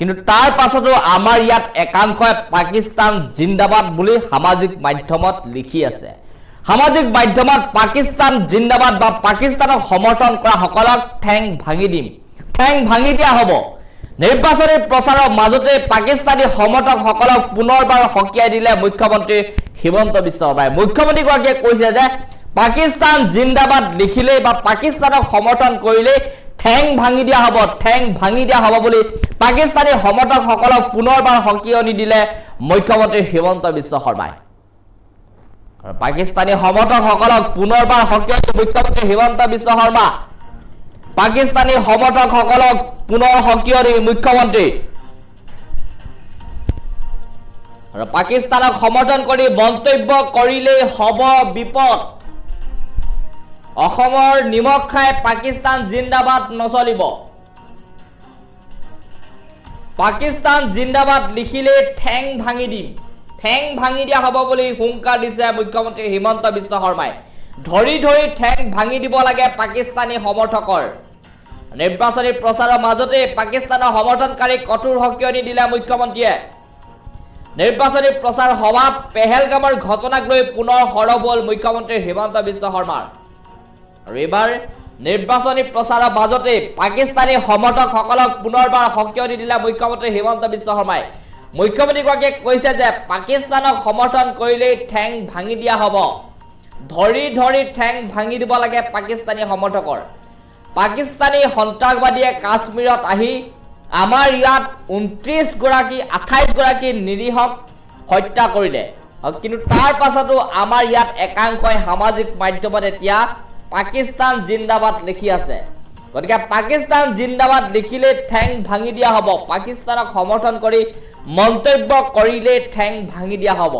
কিন্তু তাৰ পাছতো আমাৰ ইয়াত একাংশই পাকিস্তান জিন্দাবাদ বুলি সামাজিক মাধ্যমত লিখি আছে। সামাজিক মাধ্যমত পাকিস্তান জিন্দাবাদ বা পাকিস্তানক সমৰ্থন কৰা সকলক ঠেং ভাঙি দিম। ঠেং ভাঙি দিয়া হ'ব। নিৰ্বাচনী প্ৰচাৰৰ মাজতে পাকিস্তানী সমৰ্থকসকলক পুনৰবাৰ সকীয়াই দিলে মুখ্যমন্ত্ৰী হিমন্ত বিশ্ব শৰ্মাই। মুখ্যমন্ত্ৰীগৰাকীয়ে কৈছে যে, পাকিস্তান জিন্দাবাদ লিখিলেই বা পাকিস্তানক সমৰ্থন কৰিলেই ঠেং ভাঙি দিয়া হ'ব, ঠেং ভাঙি দিয়া হ'ব বুলি পাকিস্তানী সমৰ্থকসকলক পুনৰবাৰ সকীয়নি দিলে মুখ্যমন্ত্ৰী হিমন্ত বিশ্ব শৰ্মাই। পাকিস্তানী সমৰ্থকসকলক পুনৰবাৰ সকীয়নি মুখ্যমন্ত্ৰী হিমন্ত বিশ্ব শৰ্মা। পাকিস্তানী সমৰ্থকসকলক পুনৰ সকীয়নি মুখ্যমন্ত্ৰী। আৰু পাকিস্তানক সমৰ্থন কৰি মন্তব্য কৰিলেই হ'ব বিপদ। অসমৰ নিমখ খাই পাকিস্তান জিন্দাবাদ নচলিব। পাকিস্তান জিন্দাবাদ লিখিলে ঠেং ভাঙি দিম। ঠেং ভাঙি দিয়া হ'ব বুলি হুংকাৰ দিছে মুখ্যমন্ত্ৰী হিমন্ত বিশ্ব শৰ্মাই। ধৰি ধৰি ঠেং ভাঙি দিব লাগে পাকিস্তানী সমৰ্থকৰ। নিৰ্বাচনী প্ৰচাৰৰ মাজতে পাকিস্তানৰ সমৰ্থনকাৰীক কঠোৰ সকীয়নি দিলে মুখ্যমন্ত্ৰীয়ে। নিৰ্বাচনী প্ৰচাৰ সভাত পেহেলগামৰ ঘটনাক লৈ পুনৰ সৰব হ'ল মুখ্যমন্ত্ৰী হিমন্ত বিশ্ব শৰ্মাৰ। আৰু এইবাৰ নিৰ্বাচনী প্ৰচাৰৰ মাজতে পাকিস্তানী সমৰ্থকসকলক পুনৰবাৰ সকীয়নি দিলে মুখ্যমন্ত্ৰী হিমন্ত বিশ্ব শৰ্মাই। মুখ্যমন্ত্ৰীগৰাকীয়ে কৈছে যে পাকিস্তানক সমৰ্থন কৰিলেই ঠেং ভাঙি দিয়া হ'ব। ধৰি ধৰি ঠেং ভাঙি দিব লাগে পাকিস্তানী সমৰ্থকৰ। পাকিস্তানী সন্ত্ৰাসবাদীয়ে কাশ্মীৰত আহি আমাৰ ইয়াত ঊনত্ৰিছগৰাকী আঠাইছগৰাকী নিৰীহক হত্যা কৰিলে। কিন্তু তাৰ পাছতো আমাৰ ইয়াত একাংশই সামাজিক মাধ্যমত এতিয়া পাকিস্তান জিন্দাবাদ লিখি আছে। গতিকে পাকিস্তান জিন্দাবাদ লিখিলে ঠেং ভাঙি দিয়া হ'ব। পাকিস্তানক সমৰ্থন কৰি মন্তব্য কৰিলে ঠেং ভাঙি দিয়া হ'ব।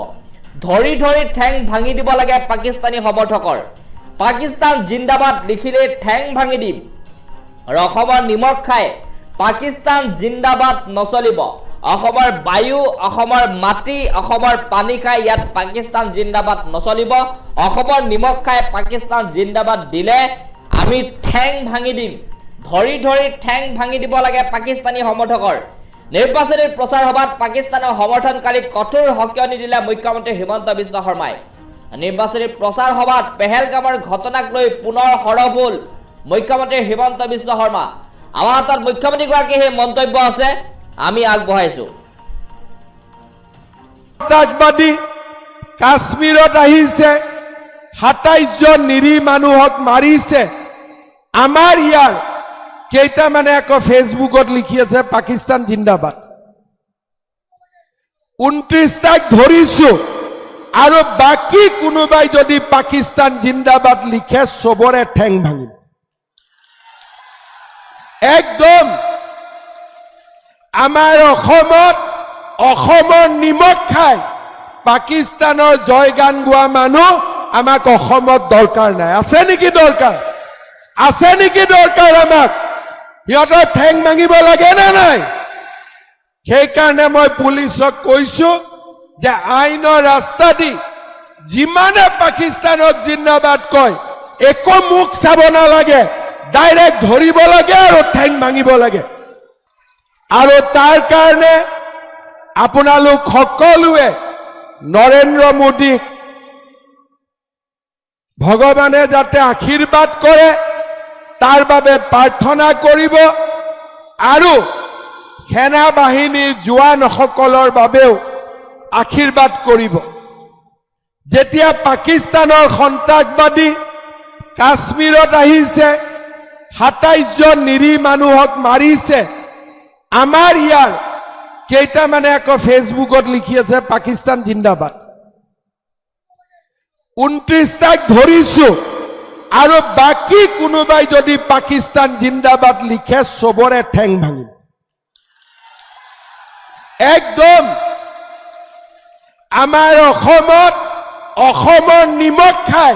ধৰি ধৰি ঠেং ভাঙি দিব লাগে পাকিস্তানী সমৰ্থকৰ। পাকিস্তান জিন্দাবাদ লিখিলে ঠেং ভাঙি দিম। আৰু নিমখ খাই পাকিস্তান জিন্দাবাদ নচলিব। অসমৰ বায়ু, অসমৰ মাটি, অসমৰ পানী খাই ইয়াত পাকিস্তান জিন্দাবাদ নচলিব। অসমৰ নিমখ খাই পাকিস্তান জিন্দাবাদ দিলে। আমি ঠেং ভাঙি দিম। ধৰি ধৰি ঠেং ভাঙি দিব লাগে পাকিস্তানী সমৰ্থকৰ। নিৰ্বাচনী প্ৰচাৰ সভাত পাকিস্তানৰ সমৰ্থনকাৰীক কঠোৰ সকীয়নি দিলে মুখ্যমন্ত্ৰী হিমন্ত বিশ্ব শৰ্মাই। নিৰ্বাচনী প্ৰচাৰ সভাত পেহেলগামৰ ঘটনাক লৈ পুনৰ সৰব হ'ল মুখ্যমন্ত্ৰী হিমন্ত বিশ্ব শৰ্মা। আমাৰ হাতত মুখ্যমন্ত্ৰীগৰাকীৰ সেই মন্তব্য আছে। আমি আগবঢ়াইছো। সন্ত্ৰাসবাদী কাশ্মীৰত আহিছে সাতাইশজন নিৰীহ মানুহক মাৰিছে। আমাৰ ইয়াৰ কেইটামানে আকৌ ফেচবুকত লিখি আছে, পাকিস্তান জিন্দাবাদ। ঊনত্ৰিশ তাক ধৰিছো আৰু বাকী কোনোবাই যদি পাকিস্তান জিন্দাবাদ লিখে, চবৰে ঠেং ভাঙিম একদম আমাৰ অসমত অসমৰ নিমখ খাই পাকিস্তানৰ জয়গান গোৱা মানুহ আমাক অসমত দৰকাৰ নাই। আছে নেকি দৰকাৰ? আছে নেকি দৰকাৰ আমাক? সিহঁতৰ ঠেং ভাঙিব লাগে নে নাই? সেইকাৰণে মই পুলিচক কৈছো যে আইনৰ ৰাস্তা দি যিমানে পাকিস্তানক জিন্দাবাদ কয়, একো মুখ চাব নালাগে, ডাইৰেক্ট ধৰিব লাগে আৰু ঠেং ভাঙিব লাগে। আৰু তাৰ কাৰণে আপোনালোক সকলোৱে নৰেন্দ্ৰ মোদীক ভগৱানে যাতে আশীৰ্বাদ কৰে তাৰ বাবে প্ৰাৰ্থনা কৰিব আৰু সেনা বাহিনীৰ জোৱানসকলৰ বাবেও আশীৰ্বাদ কৰিব যেতিয়া পাকিস্তানৰ সন্ত্ৰাসবাদী কাশ্মীৰত আহিছে সাতাইশজন নিৰীহ মানুহক মাৰিছে আমাৰ ইয়াৰ কেইটামানে আকৌ ফেচবুকত লিখি আছে, পাকিস্তান জিন্দাবাদ। ঊনত্ৰিশ তাক ধৰিছো। আৰু বাকী কোনোবাই যদি পাকিস্তান জিন্দাবাদ লিখে, চবৰে ঠেং ভাঙিম একদম। আমাৰ অসমত, অসমৰ নিমখ খাই,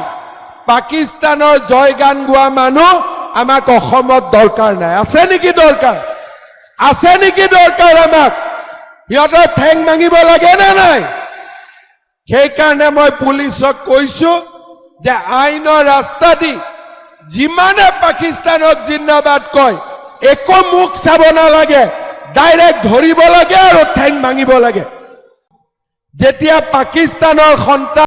পাকিস্তানৰ জয়গান গোৱা মানুহ আমাক অসমত দৰকাৰ নাই। আছে নেকি দৰকাৰ? আছে নেকি দৰকাৰ আমাক? সিহঁতৰ ঠেং ভাঙিব লাগে নে নাই? সেইকাৰণে মই পুলিচক কৈছো যে আইনৰ ৰাস্তা দি যিমানে পাকিস্তানক জিন্দাবাদ কয়, একো মুখ চাব নালাগে, ডাইৰেক্ট ধৰিব লাগে আৰু ঠেং ভাঙিব লাগে। যেতিয়া পাকিস্তানৰ সন্তান